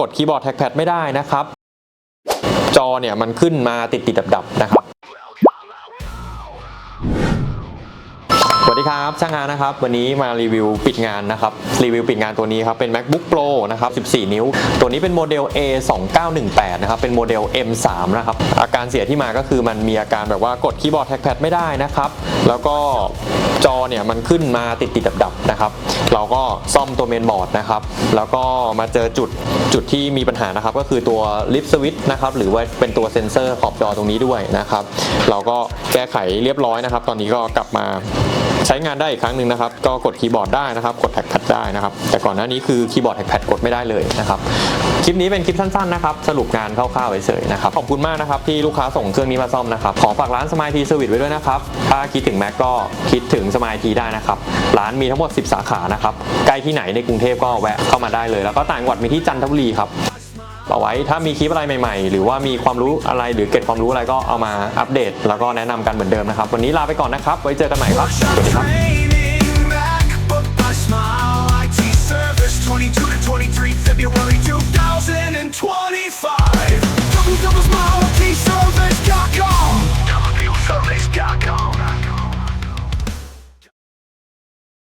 กดคีย์บอร์ดแท็กแพดไม่ได้นะครับ จอเนี่ยมันขึ้นมาติดติดดับดับๆนะครับ วัสดีครับ ช่างงานนะครับ วันนี้มารีวิวปิดงานนะครับ รีวิวปิดงานตัวนี้ครับ เป็น macbook pro นะครับ 14 นิ้ว ตัวนี้เป็นโมเดล a 2 9 1 8นะครับ เป็นโมเดล m 3นะครับ อาการเสียที่มาก็คือมันมีอาการแบบว่ากดคีย์บอร์ดแท็กแพดไม่ได้นะครับ แล้วก็จอเนี่ยมันขึ้นมาติดติดดับดับนะครับ เราก็ซ่อมตัวเมนบอร์ดนะครับ แล้วก็มาเจอจุดจุดที่มีปัญหานะครับ ก็คือตัวลิฟสวิตช์นะครับ หรือว่าเป็นตัวเซ็นเซอร์ขอบจอตรงนี้ด้วยนะครับ เราก็แก้ไขเรียบร้อยนะครับ ตอนนี้ก็กลับมาใช้งานได้อีกครั้งหนึ่งนะครับ ก็กดคีย์บอร์ดได้นะครับ กดแท็กแพดได้นะครับ แต่ก่อนหน้านี้คือคีย์บอร์ดแท็กแพดกดไม่ได้เลยนะครับ คลิปนี้เป็นคลิปสั้นๆนะครับ สรุปงานคร่าวๆเฉยๆนะครับ ขอบคุณมากนะครับที่ลูกค้าส่งเครื่องนี้มาซ่อมนะครับ ขอฝากร้านสมายทีเซอร์วิสไว้ด้วยนะครับ ถ้าคิดถึงแม็กก็คิดถึงสมายทีได้นะครับ ร้านมีทั้งหมด 10 สาขานะครับ ใกล้ที่ไหนในกรุงเทพก็แวะเข้ามาได้เลย แล้วก็ต่างจังหวัดมีที่จันทบุรีครับ เอาไว้ถ้ามีคลิปอะไรใหม่ๆ หรือว่ามีความรู้อะไรหรือเก็บความรู้อะไรก็เอามาอัปเดต แล้วก็แนะนำกันเหมือนเดิมนะครับ วันนี้ลาไปก่อนนะครับ ไว้เจอกันใหม่ครับสวัสดีครับ